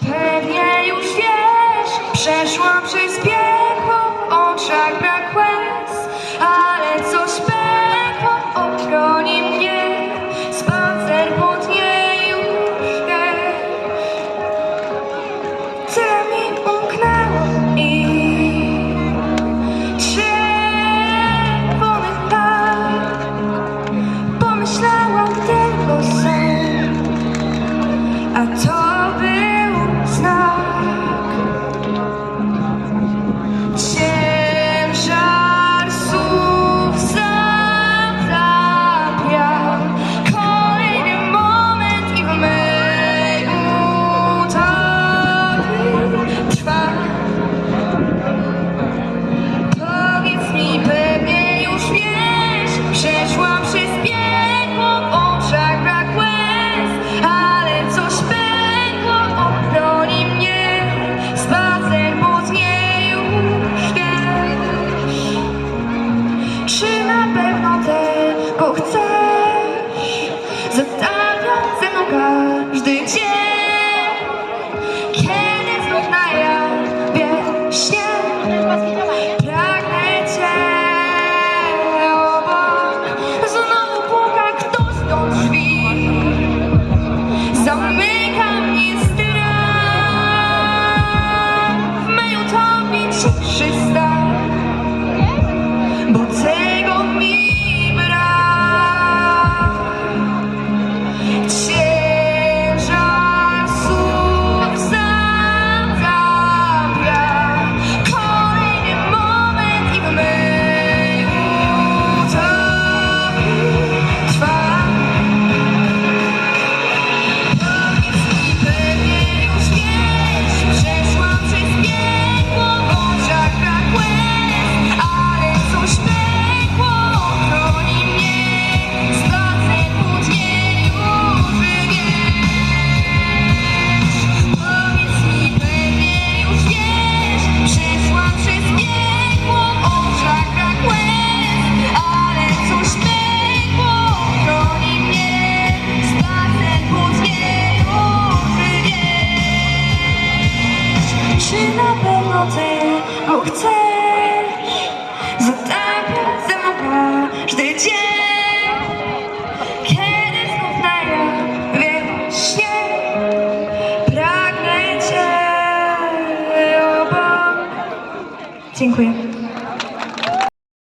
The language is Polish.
Pewnie już wiesz, przeszłam przez piekło, oczach brak łez, ale coś pekło obroni mnie, spacer po dnieju. Ty mi umknęło i czerwonych tak, pomyślałam tylko sam, a to She's ty, o chcesz? Za ze mną każdy dzień. Kiedy znów na jawie śnie Pragnę cię obok. Dziękuję.